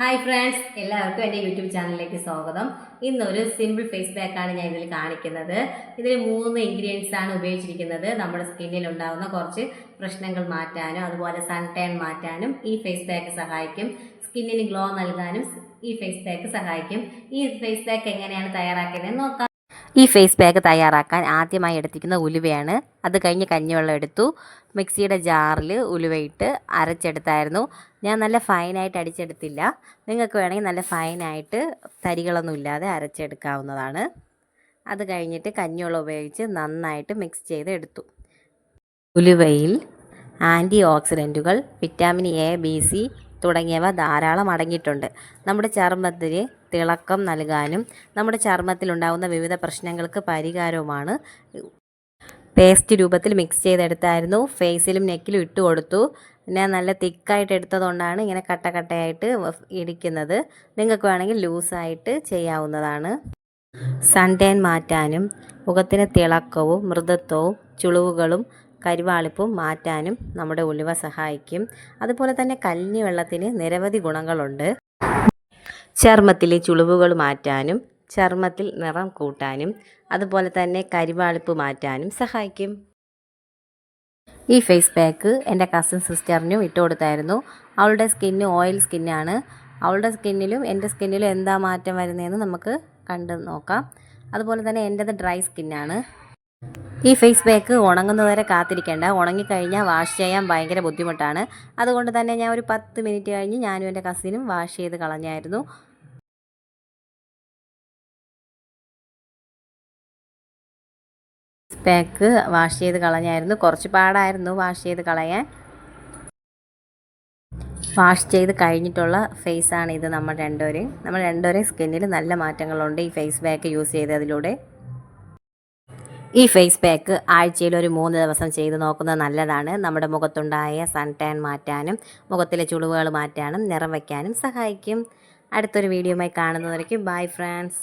Hi friends എല്ലാവർക്കും എന്റെ YouTube ചാനലിലേക്ക് സ്വാഗതം. ഇന്നൊരു സിമ്പിൾ ഫേസ് പാക്കാണ് ഞാൻ ഇതിൽ കാണിക്കുന്നത്. ഇതിൽ മൂന്ന് ഇൻഗ്രീഡിയൻസ് ആണ് ഉപയോഗിച്ചിരിക്കുന്നത്. നമ്മുടെ സ്കിന്നിൽ ഉണ്ടാകുന്ന കുറച്ച് പ്രശ്നങ്ങൾ മാറ്റാനും അതുപോലെ സൺ മാറ്റാനും ഈ ഫേസ് പാക്ക് സഹായിക്കും. സ്കിന്നിന് ഗ്ലോ നൽകാനും ഈ ഫേസ് പാക്ക് സഹായിക്കും. ഈ ഫേസ് പാക്ക് എങ്ങനെയാണ് തയ്യാറാക്കുന്നത് നോക്കാം. ഈ ഫേസ് പാക്ക് തയ്യാറാക്കാൻ ആദ്യമായി എടുത്തിരിക്കുന്ന ഉലുവയാണ്. അത് കഴിഞ്ഞ് കഞ്ഞിവെള്ളം എടുത്തു. മിക്സിയുടെ ജാറിൽ ഉലുവയിട്ട് അരച്ചെടുത്തായിരുന്നു. ഞാൻ നല്ല ഫൈനായിട്ട് അടിച്ചെടുത്തില്ല. നിങ്ങൾക്ക് വേണമെങ്കിൽ നല്ല ഫൈനായിട്ട് തരികളൊന്നും ഇല്ലാതെ അരച്ചെടുക്കാവുന്നതാണ്. അത് കഴിഞ്ഞിട്ട് കഞ്ഞിവെള്ളം ഉപയോഗിച്ച് നന്നായിട്ട് മിക്സ് ചെയ്ത് എടുത്തു. ഉലുവയിൽ ആന്റി ഓക്സിഡന്റുകൾ വിറ്റാമിൻ എ ബി സി തുടങ്ങിയവ ധാരാളം അടങ്ങിയിട്ടുണ്ട്. നമ്മുടെ ചർമ്മത്തിന് തിളക്കം നൽകാനും നമ്മുടെ ചർമ്മത്തിലുണ്ടാകുന്ന വിവിധ പ്രശ്നങ്ങൾക്ക് പരിഹാരവുമാണ്. പേസ്റ്റ് രൂപത്തിൽ മിക്സ് ചെയ്തെടുത്തായിരുന്നു. ഫേസിലും നെക്കിലും ഇട്ട് കൊടുത്തു. പിന്നെ നല്ല തിക്കായിട്ട് എടുത്തതുകൊണ്ടാണ് ഇങ്ങനെ കട്ട കട്ടയായിട്ട് ഇടിക്കുന്നത്. നിങ്ങൾക്ക് വേണമെങ്കിൽ ലൂസായിട്ട് ചെയ്യാവുന്നതാണ്. സൺടേൻ മാറ്റാനും മുഖത്തിന് തിളക്കവും മൃദുത്വവും ചുളിവുകളും കരിവാളിപ്പും മാറ്റാനും നമ്മുടെ ഉലുവ സഹായിക്കും. അതുപോലെ തന്നെ കല്ലിനി വെള്ളത്തിന് നിരവധി ഗുണങ്ങളുണ്ട്. ചർമ്മത്തിലെ ചുളിവുകൾ മാറ്റാനും ചർമ്മത്തിൽ നിറം കൂട്ടാനും അതുപോലെ തന്നെ കരിവാളിപ്പ് മാറ്റാനും സഹായിക്കും. ഈ ഫേസ് പാക്ക് എന്റെ കസിൻ സിസ്റ്ററിനും ഇട്ട് കൊടുത്തായിരുന്നു. അവളുടെ സ്കിന്ന് ഓയിൽ സ്കിന്നാണ് അവളുടെ സ്കിന്നിലും എന്റെ സ്കിന്നിലും എന്താ മാറ്റം വരുന്നതെന്ന് നമുക്ക് കണ്ട് നോക്കാം. അതുപോലെ തന്നെ എന്റെത് ഡ്രൈ സ്കിന്നാണ് ഈ ഫേസ് പാക്ക് ഉണങ്ങുന്നതുവരെ കാത്തിരിക്കേണ്ട. ഉണങ്ങിക്കഴിഞ്ഞാൽ വാഷ് ചെയ്യാൻ ഭയങ്കര ബുദ്ധിമുട്ടാണ്. അതുകൊണ്ട് തന്നെ ഞാൻ ഒരു പത്ത് മിനിറ്റ് കഴിഞ്ഞ് ഞാനും എന്റെ കസിനും വാഷ് ചെയ്ത് കളഞ്ഞായിരുന്നു. പാക്ക് വാഷ് ചെയ്ത് കളഞ്ഞായിരുന്നു. കുറച്ച് പാടായിരുന്നു വാഷ് ചെയ്ത് കളയാൻ. വാഷ് ചെയ്ത് കഴിഞ്ഞിട്ടുള്ള ഫേസാണ് ഇത് നമ്മൾ രണ്ടുപേരെയും നമ്മൾ രണ്ടുപേരെയും സ്കിന്നിൽ നല്ല മാറ്റങ്ങളുണ്ട് ഈ ഫേസ് പാക്ക് യൂസ് ചെയ്തതിലൂടെ. ഈ ഫേസ് പാക്ക് ആഴ്ചയിൽ ഒരു മൂന്ന് ദിവസം ചെയ്ത് നോക്കുന്നത് നല്ലതാണ്. നമ്മുടെ മുഖത്തുണ്ടായ സൺ ടാൻ മാറ്റാനും മുഖത്തിലെ ചുളിവുകൾ മാറ്റാനും നിറം വയ്ക്കാനും സഹായിക്കും. അടുത്തൊരു വീഡിയോയുമായി കാണുന്നവരേക്കും ബൈ ഫ്രണ്ട്സ്